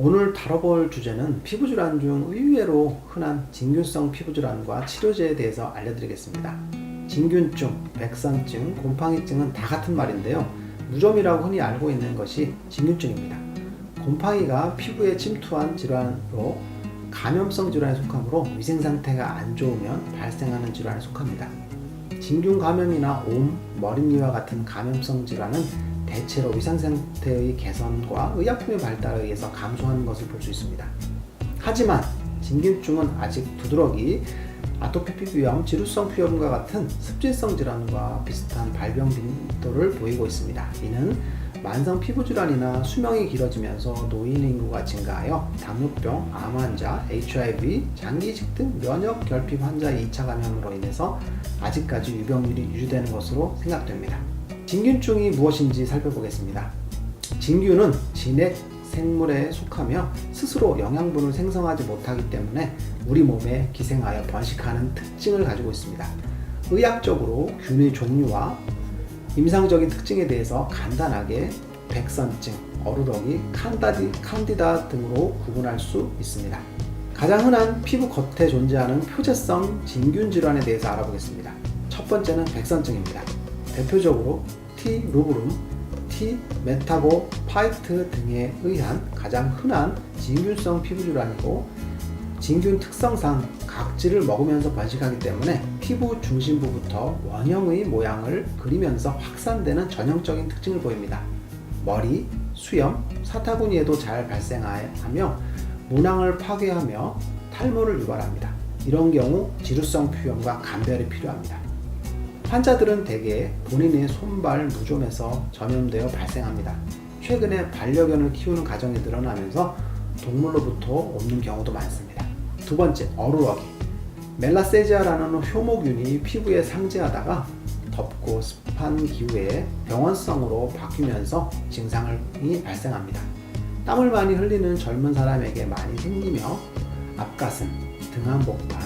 오늘 다뤄볼 주제는 피부질환 중 의외로 흔한 진균성 피부질환과 치료제에 대해서 알려드리겠습니다. 진균증, 백선증, 곰팡이증은 다 같은 말인데요. 무좀이라고 흔히 알고 있는 것이 진균증입니다. 곰팡이가 피부에 침투한 질환으로 감염성 질환에 속하므로 위생 상태가 안 좋으면 발생하는 질환에 속합니다. 진균 감염이나 옴, 머리미와 같은 감염성 질환은 대체로 위생 상태의 개선과 의약품의 발달에 의해서 감소하는 것을 볼 수 있습니다. 하지만 진균증은 아직 두드러기, 아토피 피부염, 지루성 피부염과 같은 습진성 질환과 비슷한 발병 빈도를 보이고 있습니다. 이는 만성 피부 질환이나 수명이 길어지면서 노인 인구가 증가하여 당뇨병, 암 환자, HIV, 장기이식 등 면역 결핍 환자 2차 감염으로 인해서 아직까지 유병률이 유지되는 것으로 생각됩니다. 진균증이 무엇인지 살펴보겠습니다. 진균은 진액 생물에 속하며 스스로 영양분을 생성하지 못하기 때문에 우리 몸에 기생하여 번식하는 특징을 가지고 있습니다. 의학적으로 균의 종류와 임상적인 특징에 대해서 간단하게 백선증, 어루러기, 칸다디, 칸디다 등으로 구분할 수 있습니다. 가장 흔한 피부 겉에 존재하는 표재성 진균 질환에 대해서 알아보겠습니다. 첫 번째는 백선증입니다. 대표적으로 T 루브룸, T 메타보 파이트 등에 의한 가장 흔한 진균성 피부 질환이고 진균 특성상 각질을 먹으면서 번식하기 때문에 피부 중심부부터 원형의 모양을 그리면서 확산되는 전형적인 특징을 보입니다. 머리, 수염, 사타구니에도 잘 발생하며 문항을 파괴하며 탈모를 유발합니다. 이런 경우 지루성 표현과 감별이 필요합니다. 환자들은 대개 본인의 손발 무좀에서 전염되어 발생합니다. 최근에 반려견을 키우는 가정이 늘어나면서 동물로부터 옮는 경우도 많습니다. 두 번째, 어루러기. 멜라세지아라는 효모균이 피부에 상재하다가 덥고 습한 기후에 병원성으로 바뀌면서 증상이 발생합니다. 땀을 많이 흘리는 젊은 사람에게 많이 생기며 앞가슴, 등 한 복판,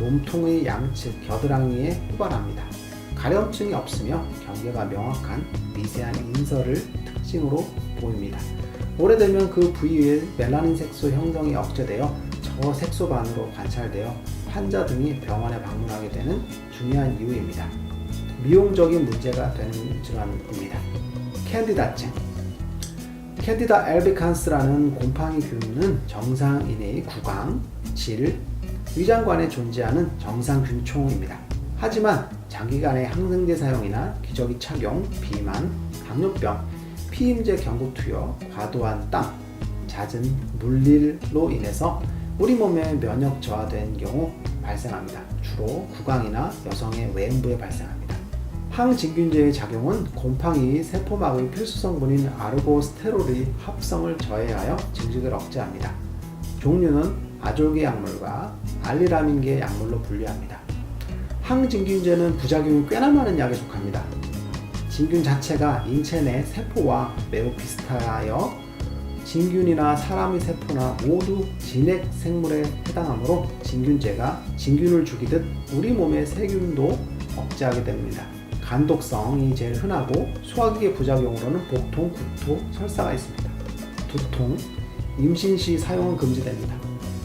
몸통의 양측 겨드랑이에 후발합니다. 가려움증이 없으며 경계가 명확한 미세한 인설을 특징으로 보입니다. 오래되면 그 부위에 멜라닌 색소 형성이 억제되어 저색소반으로 관찰되어 환자 등이 병원에 방문하게 되는 중요한 이유입니다. 미용적인 문제가 되는 질환입니다. 캔디다증 캔디다 엘비칸스라는 곰팡이 균은 정상인의 구강, 질, 위장관에 존재하는 정상균총입니다. 하지만 장기간의 항생제 사용이나 기저귀 착용, 비만, 당뇨병, 피임제 경구 투여, 과도한 땀, 잦은 물일로 인해서 우리 몸의 면역 저하된 경우 발생합니다. 주로 구강이나 여성의 외음부에 발생합니다. 항진균제의 작용은 곰팡이 세포막의 필수 성분인 아르고스테롤의 합성을 저해하여 증식을 억제합니다. 종류는 아졸계 약물과 알리라민계 약물로 분류합니다. 항진균제는 부작용이 꽤나 많은 약에 속합니다. 진균 자체가 인체 내 세포와 매우 비슷하여 진균이나 사람의 세포나 모두 진액 생물에 해당하므로 진균제가 진균을 죽이듯 우리 몸의 세균도 억제하게 됩니다. 간독성이 제일 흔하고 소화기계 부작용으로는 복통, 구토, 설사가 있습니다. 두통, 임신 시 사용은 금지됩니다.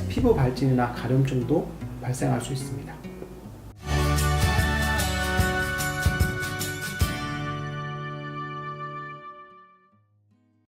피부 발진이나 가려움증도 발생할 수 있습니다.